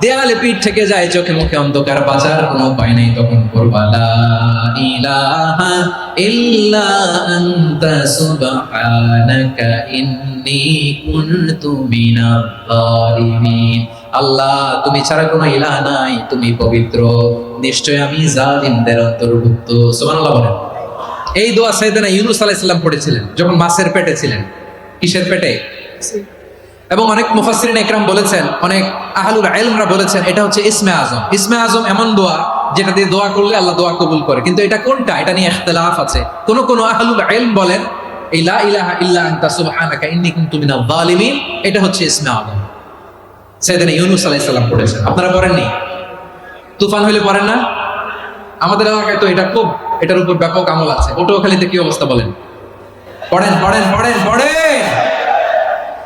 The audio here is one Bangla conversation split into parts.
দেয়ালে পিঠ থেকে যায়, চোখে মুখে অন্ধকার, বাঁচার কোনো উপায় নেই তখন আল্লাহ, তুমি ছাড়া কোনো ইলাহ নাই, তুমি পবিত্র। নিশ্চয় আমি জালিমদের অন্তর্ভুক্ত। সুবহানাল্লাহ বলেন। এই দোয়া সাইয়েদনা ইউনুস আলাইহিস পড়েছিলেন, যখন মাছের পেটে ছিলেন। কিসের পেটে? এবং অনেক মুফাসসিরিন একরাম বলেছেন, অনেক আহলুল ইলমরা বলেছেন, এটা হচ্ছে ইসমে আজম। ইসমে আজম এমন দোয়া যেটা দিয়ে দোয়া করলে আল্লাহ দোয়া কবুল করে। কিন্তু এটা কোনটা? এটা নিয়ে ইখতিলাফ আছে। কোন কোন আহলুল ইলম বলেন, এই লা ইলাহা ইল্লা আনতা সুবহানাকা ইন্নী কুনতু মিনাল এটা হচ্ছে ইসমে আজম। ইউনুস আলাইহিস সালাম পড়েছেন। আপনারা পড়েননি? তুফান হইলে পড়েন না? আমাদের এলাকায় তো এটা খুব, এটার উপর ব্যাপক আমল আছে। পটুয়াখালীতে কি অবস্থা বলেন? পড়েন পড়েন পড়েন পড়েন!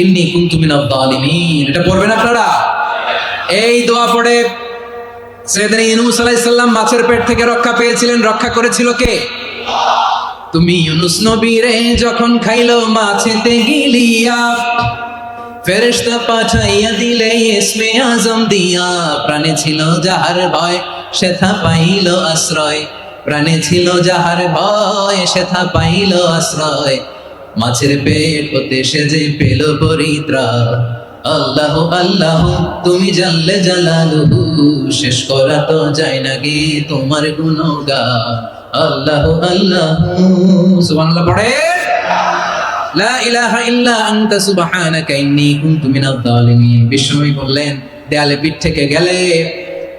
ইন্নী কুনতু মিনাজ জালিমিন এটা পড়বেন আপনারা? এই দোয়া পড়ে সৈয়দনা ইউনূস আলাইহিস সালাম মাছের পেট থেকে রক্ষা পেয়েছিলেন। রক্ষা করেছিল কে? তুমি ইউনুস নবীরে যখন খাইলো মাছেতে গিলিয়া, ফেরেশতা পাঠাইয়া দিলে ইসমে আজম দিয়া। প্রাণে ছিল যাহার ভয়, সেথা পাইল আশ্রয়। প্রাণে ছিল যাহার ভয়, সেথা পাইল আশ্রয়। মাছের পেট হতে সে যে পেল পরিত্রা। আল্লাহ আল্লাহ, তুমি জানলে জালালুহু, শেষ করা তো যায় না গে তোমার গুণগান। আল্লাহ আল্লাহ। সুবহানাল্লাহ, পড়ে। লা ইলাহা ইল্লা আনতা সুবহানাকা ইন্নী কুনতু মিনাজ জালিমিন বিশ্বনবী বললেন, দেয়ালে পিঠ থেকে গেলে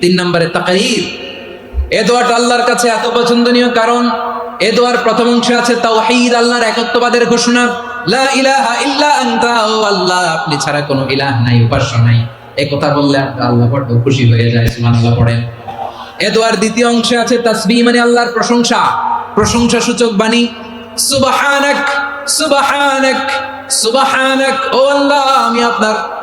তিন নম্বরে তাকরীর এ দোয়াটা আল্লাহর কাছে এত পছন্দনীয় কারণ, এ দোয়ার প্রথম অংশে আছে তাওহীদ, আল্লাহর একত্ববাদের ঘোষণা। আল্লাহ নাই কথা বললে আল্লাহ খুশি হয়ে দ্বিতীয় অংশে আছে মানে আল্লাহর প্রশংসা। প্রশংসা সূচক ও আল্লাহ, আমি আপনার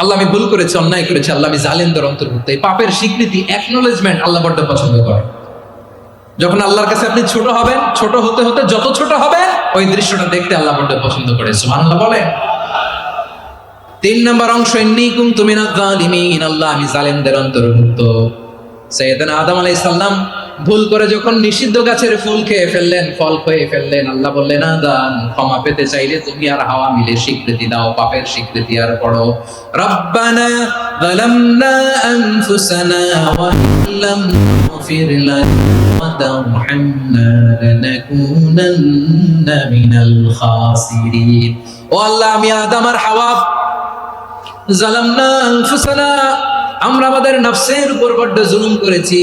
আল্লাহ আমি ভুল করেছি, অন্যায় করেছি, আল্লাহ আমি জালেমদের অন্তর্ভুক্ত। এই পাপের স্বীকৃতি অ্যাকনোলেজমেন্ট আল্লাহ বড্ড পছন্দ করে। যখন আল্লাহর কাছে আপনি ছোট হবেন, ছোট হতে হতে যত ছোট হবে, ওই দৃশ্যটা দেখতে আল্লাহ বড্ড পছন্দ করে। সুবহানাল্লাহ বলে তিন নম্বর অংশ ইন্নিকুম তুমি না জালিমিন আল্লাহ আমি জালেমদের অন্তর্ভুক্ত। সৈয়দনা আদম আলাইহিস সালাম ভুল করে যখন নিষিদ্ধ গাছের ফুল খেয়ে ফেললেন, ফল খেয়ে ফেললেন, আল্লাহ বললেন ক্ষমা পেতে চাইলে তুমি আর হাওয়া মিলে স্বীকৃতি দাও, পাপের স্বীকৃতি আর পড়ো রব্বানা আমি আদম আর হাওয়া আমরা আমাদের নফসের উপর বড্ড জুলুম করেছি।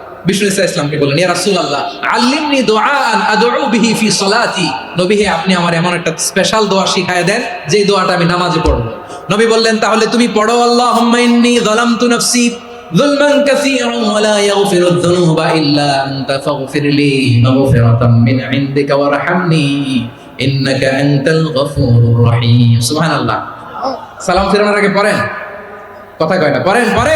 আল্লাহ আল্লিমনি ফি হে, আপনি আমার এমন একটা স্পেশাল শিখায় দেন যে দোয়াটা আমি নামাজে নবী বললেন, তাহলে তুমি পড়ো আল্লাহ সালাম ফিরানোর আগে পড়েন? কথা কয় না পরে পরে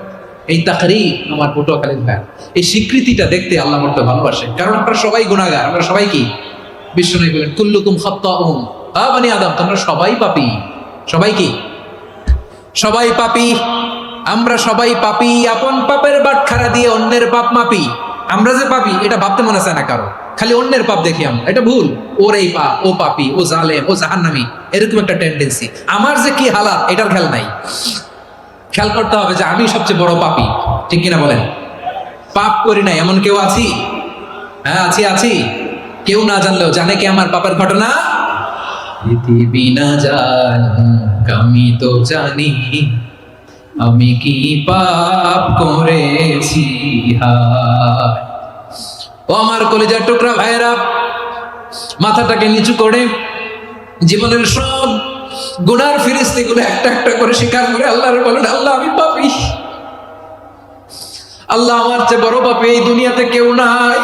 এই তাকরি আমার পটুয়াখালীর ভাই। এই স্বীকৃতিটা দেখতে আল্লাহ মর্ত ভালোবাসে। কারণ আমরা সবাই গুণাগার আমরা সবাই কি? নবী বলেন, কুল্লুকুম খাত্তাউন আ বানি আদম। তোমরা সবাই পাপি। সবাই কি? সবাই পাপি। আমরা সবাই পাপি। আপন পাপের বাটখারা দিয়ে অন্যের পাপ মাপি। আমরা যে পাপি, এটা ভাবতে মনে চায় না কারও। খালি অন্যের পাপ দেখি আমরা। এটা ভুল। ওর এই পাপ, ও পাপি, ও জালেম, ও জাহান্নামি। এরকম একটা টেন্ডেন্সি আমার যে কি হালাত, এটার খেয়াল নাই। খেয়াল করতে হবে যে আমি সবচেয়ে বড় পাপি। ঠিক কিনা বলেন? পাপ করি নাই, এমন কেউ আছি? হ্যাঁ আছি আছি। কেউ না জানলেও জানে কি আমার পাপের ঘটনা? না আমি তো জানি। আমি কি পাপ করেছি? ও আমার কলেজার টুকরা ভাইয়েরা, মাথাটাকে নিচু করে জীবনের সব গুনার ফিরিস্তি গুলো একটা একটা করে স্বীকার করে আল্লাহর বলেন, আল্লাহ, আমি পাপি। আল্লাহ আমার চেয়ে বড় পাপি, এই দুনিয়াতে কেউ নাই।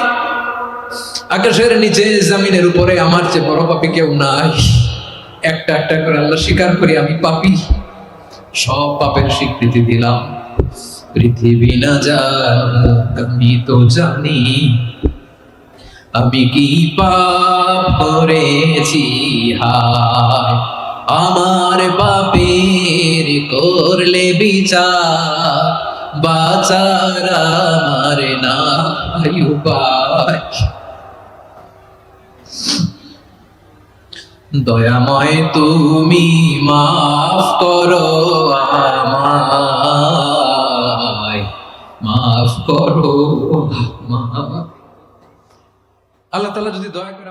আকাশের নিচে, জমিনের উপরে আমার চেয়ে বড় পাপি কেউ নাই। একটা একটা করে আল্লাহ স্বীকার করি, আমি পাপি। সব পাপের স্বীকৃতি দিলাম। পৃথিবী না আমি তো জানি। আমি কি পাপ করেছি? হায়। আমার পাপের করলে বিচার, বাচার আমার উপায় দয়াময় তুমি মাফ করো আমায় মাফ করো। আল্লাহ তাআলা যদি দয়া করে